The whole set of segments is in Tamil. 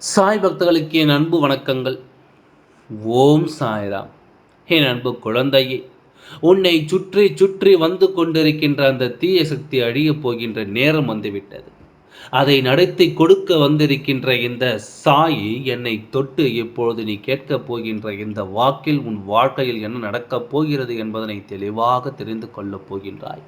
சாய் பக்தர்களுக்கு என் அன்பு வணக்கங்கள். ஓம் சாய்ராம். என் அன்பு குழந்தையே உன்னை சுற்றி சுற்றி வந்து கொண்டிருக்கின்ற அந்த தீய சக்தி அழியப் போகின்ற நேரம் வந்துவிட்டது. அதை நடத்தி கொடுக்க வந்திருக்கின்ற இந்த சாய் என்னை தொட்டு இப்பொழுது நீ கேட்கப் போகின்ற இந்த வாக்கில் உன் வாழ்க்கையில் என்ன நடக்கப் போகிறது என்பதனை தெளிவாக தெரிந்து கொள்ளப் போகின்றாய்.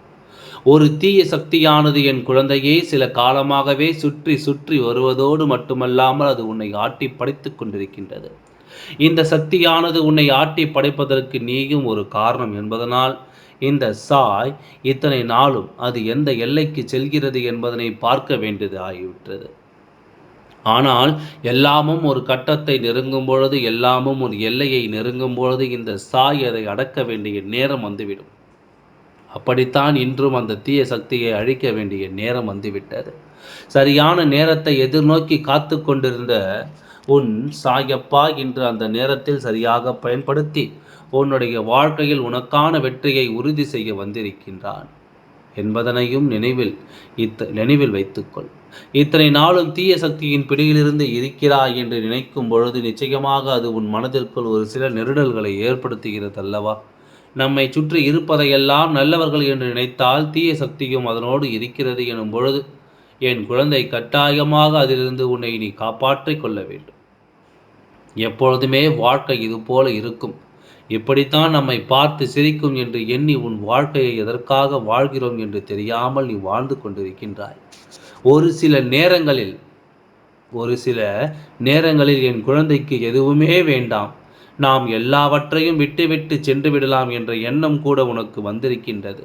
ஒரு தீய சக்தியானது என் குழந்தையே சில காலமாகவே சுற்றி சுற்றி வருவதோடு மட்டுமல்லாமல் அது உன்னை ஆட்டி படைத்துக் கொண்டிருக்கின்றது. இந்த சக்தியானது உன்னை ஆட்டி படைப்பதற்கு நீயும் ஒரு காரணம் என்பதனால் இந்த சாய் இத்தனை நாளும் அது எந்த எல்லைக்கு செல்கிறது என்பதனை பார்க்க வேண்டியது ஆகிவிட்டது. ஆனால் எல்லாமும் ஒரு கட்டத்தை நெருங்கும் பொழுது எல்லாமும் ஒரு எல்லையை நெருங்கும் பொழுது இந்த சாய் அதை அடக்க வேண்டிய நேரம் வந்துவிடும். அப்படித்தான் இன்றும் அந்த தீய சக்தியை அழிக்க வேண்டிய நேரம் வந்துவிட்டது. சரியான நேரத்தை எதிர்நோக்கி காத்து கொண்டிருந்த உன் சாயப்பா இன்று அந்த நேரத்தில் சரியாக பயன்படுத்தி உன்னுடைய வாழ்க்கையில் உனக்கான வெற்றியை உறுதி செய்ய வந்திருக்கின்றான் என்பதனையும் நினைவில் இத்த நினைவில் வைத்துக்கொள். இத்தனை நாளும் தீய சக்தியின் பிடியிலிருந்து இருக்கிறாய் என்று நினைக்கும் பொழுது நிச்சயமாக அது உன் மனதிற்குள் ஒரு சில நெருடல்களை ஏற்படுத்துகிறது அல்லவா நம்மை சுற்றி இருப்பதையெல்லாம் நல்லவர்கள் என்று நினைத்தால் தீய சக்தியும் அதனோடு இருக்கிறது எனும் பொழுது என் குழந்தை கட்டாயமாக அதிலிருந்து உன்னை நீ காப்பாற்றிக் கொள்ள வேண்டும். எப்பொழுதுமே வாழ்க்கை இது போல இருக்கும். இப்படித்தான் நம்மை பார்த்து சிரிக்கும் என்று எண்ணி உன் வாழ்க்கையை எதற்காக வாழ்கிறோம் என்று தெரியாமல் நீ வாழ்ந்து கொண்டிருக்கின்றாய். ஒரு சில நேரங்களில் ஒரு சில நேரங்களில் என் குழந்தைக்கு எதுவுமே வேண்டாம். நாம் எல்லாவற்றையும் விட்டுவிட்டு சென்று விடலாம் என்ற எண்ணம் கூட உனக்கு வந்திருக்கின்றது.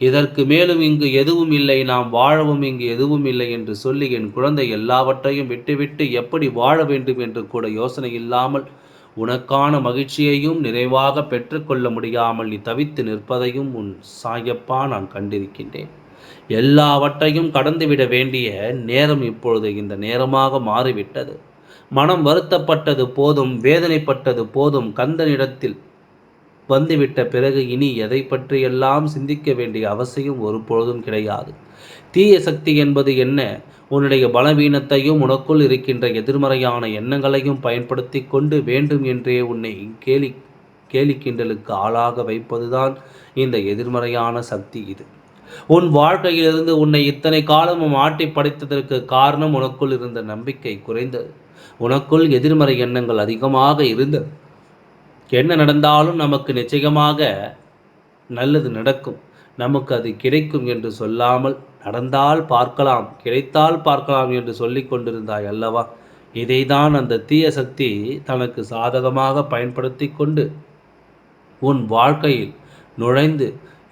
இதற்கு மேலும் இங்கு எதுவும் இல்லை நாம் வாழவும் இங்கு எதுவும் இல்லை என்று சொல்லி என் குழந்தை எல்லாவற்றையும் விட்டுவிட்டு எப்படி வாழ வேண்டும் என்று கூட யோசனை இல்லாமல் உனக்கான மகிழ்ச்சியையும் நிறைவாக பெற்றுக்கொள்ள முடியாமல் நீ தவித்து நிற்பதையும் உன் சாயப்பா நான் கண்டிருக்கின்றேன். எல்லாவற்றையும் கடந்துவிட வேண்டிய நேரம் இப்பொழுது இந்த நேரமாக மாறிவிட்டது. மனம் வருத்தப்பட்டது போதும் வேதனைப்பட்டது போதும். கந்தனிடத்தில் வந்துவிட்ட பிறகு இனி எதை பற்றியெல்லாம் சிந்திக்க வேண்டிய அவசியம் ஒரு பொழுதும் கிடையாது. தீய சக்தி என்பது என்ன? உன்னுடைய பலவீனத்தையும் உனக்குள் இருக்கின்ற எதிர்மறையான எண்ணங்களையும் பயன்படுத்தி கொண்டு வேண்டும் என்றே உன்னை கேலி கேலிக்கிண்டலுக்கு ஆளாக வைப்பதுதான் இந்த எதிர்மறையான சக்தி இது. உன் வாழ்க்கையிலிருந்து உன்னை இத்தனை காலமும் ஆட்டி படைத்ததற்கு காரணம் உனக்குள் இருந்த நம்பிக்கை குறைந்தது. உனக்குள் எதிர்மறை எண்ணங்கள் அதிகமாக இருந்து என்ன நடந்தாலும் நமக்கு நிச்சயமாக நல்லது நடக்கும். நமக்கு அது கிடைக்கும் என்று சொல்லாமல் நடந்தால் பார்க்கலாம் கிடைத்தால் பார்க்கலாம் என்று சொல்லி கொண்டிருந்தாய் அல்லவா? இதைதான் அந்த தீய சக்தி தனக்கு சாதகமாக பயன்படுத்தி கொண்டு உன் வாழ்க்கையில் நுழைந்து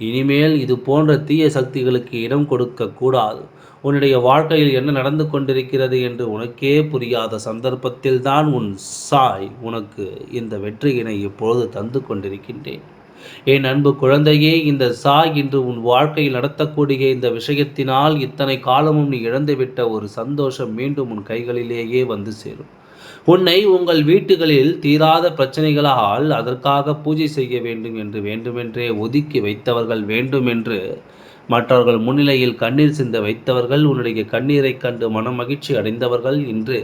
இனிமேல் இது போன்ற தீய சக்திகளுக்கு இடம் கொடுக்க கூடாது. உன்னுடைய வாழ்க்கையில் என்ன நடந்து கொண்டிருக்கிறது என்று உனக்கே புரியாத சந்தர்ப்பத்தில் தான் உன் சாய் உனக்கு இந்த வெற்றியினை இப்பொழுது தந்து கொண்டிருக்கின்றேன். என் அன்பு குழந்தையே இந்த சாய் இன்று உன் வாழ்க்கையில் நடத்தக்கூடிய இந்த விஷயத்தினால் இத்தனை காலமும் நீ இழந்துவிட்ட ஒரு சந்தோஷம் மீண்டும் உன் கைகளிலேயே வந்து சேரும். உன்னை உங்கள் வீட்டுகளில் தீராத பிரச்சனைகளால் அதற்காக பூஜை செய்ய வேண்டும் என்று வேண்டுமென்றே ஒதுக்கி வைத்தவர்கள் வேண்டுமென்று மற்றவர்கள் முன்னிலையில் கண்ணீர் சிந்த வைத்தவர்கள் உன்னுடைய கண்ணீரை கண்டு மனமகிழ்ச்சி அடைந்தவர்கள் இன்று.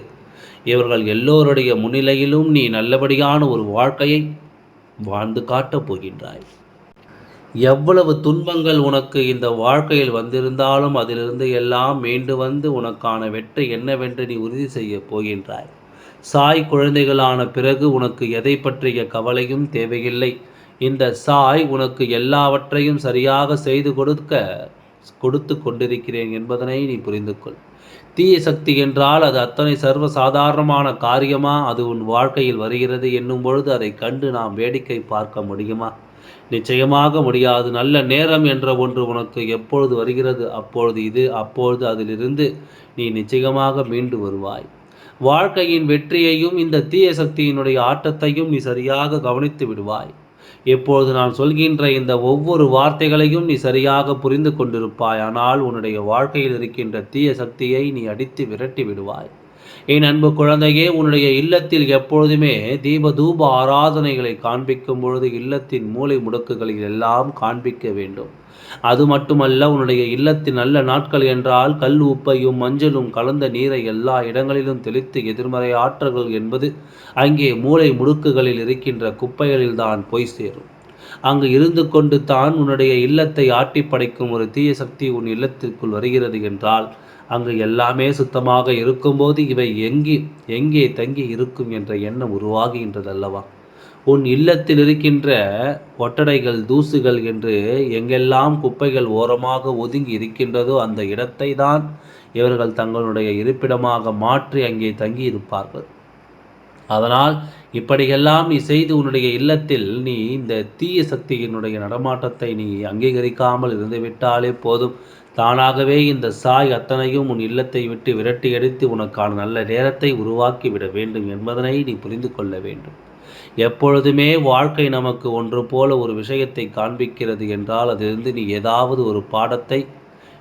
இவர்கள் எல்லோருடைய முன்னிலையிலும் நீ நல்லபடியான ஒரு வாழ்க்கையை வாழ்ந்து காட்டப் போகின்றாய். எவ்வளவு துன்பங்கள் உனக்கு இந்த வாழ்க்கையில் வந்திருந்தாலும் அதிலிருந்து எல்லாம் மீண்டு வந்து உனக்கான வெற்றி என்னவென்று நீ உறுதி செய்ய போகின்றாய். சாய் குழந்தைகளான பிறகு உனக்கு எதை பற்றிய கவலையும் தேவையில்லை. இந்த சாய் உனக்கு எல்லாவற்றையும் சரியாக செய்து கொடுக்க கொடுத்து கொண்டிருக்கிறேன் என்பதனை நீ புரிந்து கொள் தீய சக்தி என்றால் அது அத்தனை சர்வ சாதாரணமான காரியமா? அது உன் வாழ்க்கையில் வருகிறது என்னும் பொழுது அதை கண்டு நாம் வேடிக்கை பார்க்க முடியுமா? நிச்சயமாக முடியாது. நல்ல நேரம் என்ற ஒன்று உனக்கு எப்பொழுது வருகிறது அப்பொழுது இது அப்பொழுது அதிலிருந்து நீ நிச்சயமாக மீண்டு வருவாய். வாழ்க்கையின் வெற்றியையும் இந்த தீய சக்தியினுடைய ஆட்டத்தையும் நீ சரியாக கவனித்து விடுவாய். இப்பொழுது நான் சொல்கின்ற இந்த ஒவ்வொரு வார்த்தைகளையும் நீ சரியாக புரிந்து கொண்டிருப்பாய். ஆனால் உன்னுடைய வாழ்க்கையில் இருக்கின்ற தீய சக்தியை நீ அடித்து விரட்டி விடுவாய். என் அன்பு குழந்தையே உன்னுடைய இல்லத்தில் எப்பொழுதுமே தீப தூப ஆராதனைகளை காண்பிக்கும் பொழுது இல்லத்தின் மூளை முடுக்குகளில் எல்லாம் காண்பிக்க வேண்டும். அது மட்டுமல்ல உன்னுடைய இல்லத்தின் நல்ல நாட்கள் என்றால் கல் உப்பையும் மஞ்சளும் கலந்த நீரை எல்லா இடங்களிலும் தெளித்து எதிர்மறை ஆற்றல்கள் என்பது அங்கே மூளை முடுக்குகளில் இருக்கின்ற குப்பைகளில்தான் போய் சேரும். அங்கு இருந்து கொண்டு தான் உன்னுடைய இல்லத்தை ஆட்டி படைக்கும் ஒரு தீய சக்தி உன் இல்லத்திற்குள் வருகிறது என்றால் அங்கு எல்லாமே சுத்தமாக இருக்கும்போது இவை எங்கே எங்கே தங்கி இருக்கும் என்ற எண்ணம் உருவாகுகின்றது அல்லவா உன் இல்லத்தில் இருக்கின்ற ஒட்டடைகள் தூசுகள் என்று எங்கெல்லாம் குப்பைகள் ஓரமாக ஒதுங்கி இருக்கின்றதோ அந்த இடத்தை தான் இவர்கள் தங்களுடைய இருப்பிடமாக மாற்றி அங்கே தங்கி இருப்பார்கள் அதனால் இப்படியெல்லாம் நீ செய்து உன்னுடைய இல்லத்தில் நீ இந்த தீய சக்தியினுடைய நடமாட்டத்தை நீ அங்கீகரிக்காமல் இருந்துவிட்டாலே போதும். தானாகவே இந்த சாய் அத்தனையும் உன் இல்லத்தை விட்டு விரட்டி அடித்து உனக்கான நல்ல நேரத்தை உருவாக்கி விட வேண்டும் என்பதனை நீ புரிந்து கொள்ள வேண்டும். எப்பொழுதுமே வாழ்க்கை நமக்கு ஒன்று போல ஒரு விஷயத்தை காண்பிக்கிறது என்றால் அதிலிருந்து நீ ஏதாவது ஒரு பாடத்தை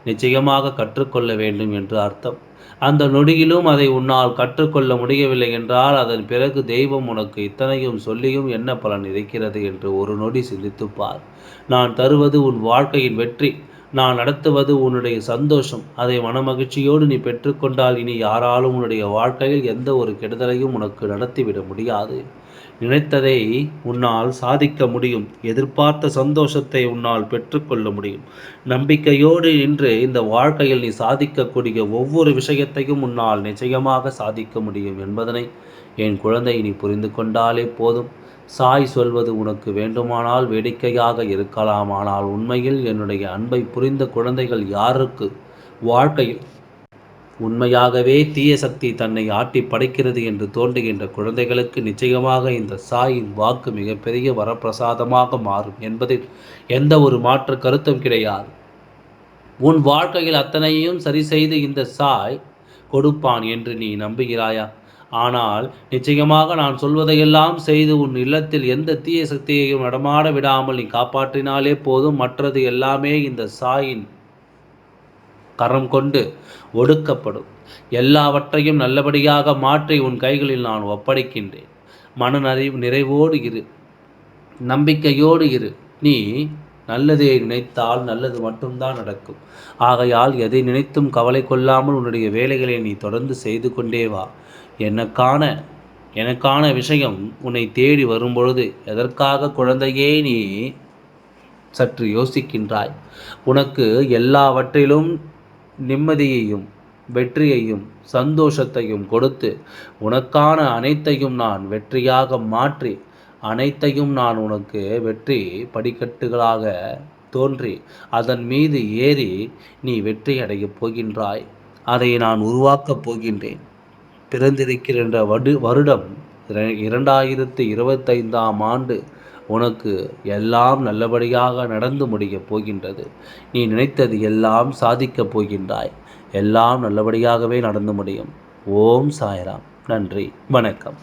நிச்சயமாக கற்றுக்கொள்ள வேண்டும் என்று அர்த்தம். அந்த நொடியிலும் அதை உன்னால் கற்றுக்கொள்ள முடியவில்லை என்றால் அதன் பிறகு தெய்வம் உனக்கு இத்தனையும் சொல்லியும் என்ன பலன் இருக்கிறது என்று ஒரு நொடி சிந்தித்துப்பார். நான் தருவது உன் வாழ்க்கையின் வெற்றி. நான் நடத்துவது உன்னுடைய சந்தோஷம். அதை மனமகிழ்ச்சியோடு நீ பெற்றுக்கொண்டால் இனி யாராலும் உன்னுடைய வாழ்க்கையில் எந்த ஒரு கெடுதலையும் உனக்கு நடத்திவிட முடியாது. நினைத்ததை உன்னால் சாதிக்க முடியும். எதிர்பார்த்த சந்தோஷத்தை உன்னால் பெற்றுக்கொள்ள முடியும். நம்பிக்கையோடு இன்று இந்த வாழ்க்கையில் நீ சாதிக்கக்கூடிய ஒவ்வொரு விஷயத்தையும் உன்னால் நிச்சயமாக சாதிக்க முடியும் என்பதனை என் குழந்தை நீ புரிந்து கொண்டாலே போதும். சாய் சொல்வது உனக்கு வேண்டுமானால் வேடிக்கையாக இருக்கலாம். ஆனால் உண்மையில் என்னுடைய அன்பை புரிந்த குழந்தைகள் யாருக்கு? வாழ்க்கையில் உண்மையாகவே தீய சக்தி தன்னை ஆட்டி படைக்கிறது என்று தோன்றுகின்ற குழந்தைகளுக்கு நிச்சயமாக இந்த சாயின் வாக்கு மிகப்பெரிய வரப்பிரசாதமாக மாறும் என்பதில் எந்த ஒரு மாற்று கருத்தும் கிடையாது. உன் வாழ்க்கையில் அத்தனையும் சரி செய்து இந்த சாய் கொடுப்பான் என்று நீ நம்புகிறாயா? ஆனால் நிச்சயமாக நான் சொல்வதையெல்லாம் செய்து உன் இல்லத்தில் எந்த தீய சக்தியையும் நடமாட விடாமல் நீ காப்பாற்றினாலே போதும். மற்றது எல்லாமே இந்த சாயின் கரம் கொண்டு ஒடுக்கப்படும். எல்லாவற்றையும் நல்லபடியாக மாற்றி உன் கைகளில் நான் ஒப்படைக்கின்றேன். மன நிறைவோடு இரு. நம்பிக்கையோடு இரு. நீ நல்லதை நினைத்தால் நல்லது மட்டும்தான் நடக்கும். ஆகையால் எதை நினைத்தும் கவலை கொள்ளாமல் உன்னுடைய வேலைகளை நீ தொடர்ந்து செய்து கொண்டே வா. எனக்கான எனக்கான விஷயம் உன்னை தேடி வரும்பொழுது எதற்காக குழந்தையே நீ சற்று யோசிக்கின்றாய். உனக்கு எல்லாவற்றிலும் நிம்மதியையும் வெற்றியையும் சந்தோஷத்தையும் கொடுத்து உனக்கான அனைத்தையும் நான் வெற்றியாக மாற்றி அனைத்தையும் நான் உனக்கு வெற்றி படிக்கட்டுகளாக தோன்றி அதன் மீது ஏறி நீ வெற்றி அடையப் போகின்றாய். அதை நான் உருவாக்கப் போகின்றேன். பிறந்திருக்கின்ற வடு வருடம் இரண்டாயிரத்து இருபத்தைந்தாம் ஆண்டு உனக்கு எல்லாம் நல்லபடியாக நடந்து முடியப் போகின்றது. நீ நினைத்தது எல்லாம் சாதிக்கப் போகின்றாய். எல்லாம் நல்லபடியாகவே நடந்து முடியும். ஓம் சாய்ராம். நன்றி. வணக்கம்.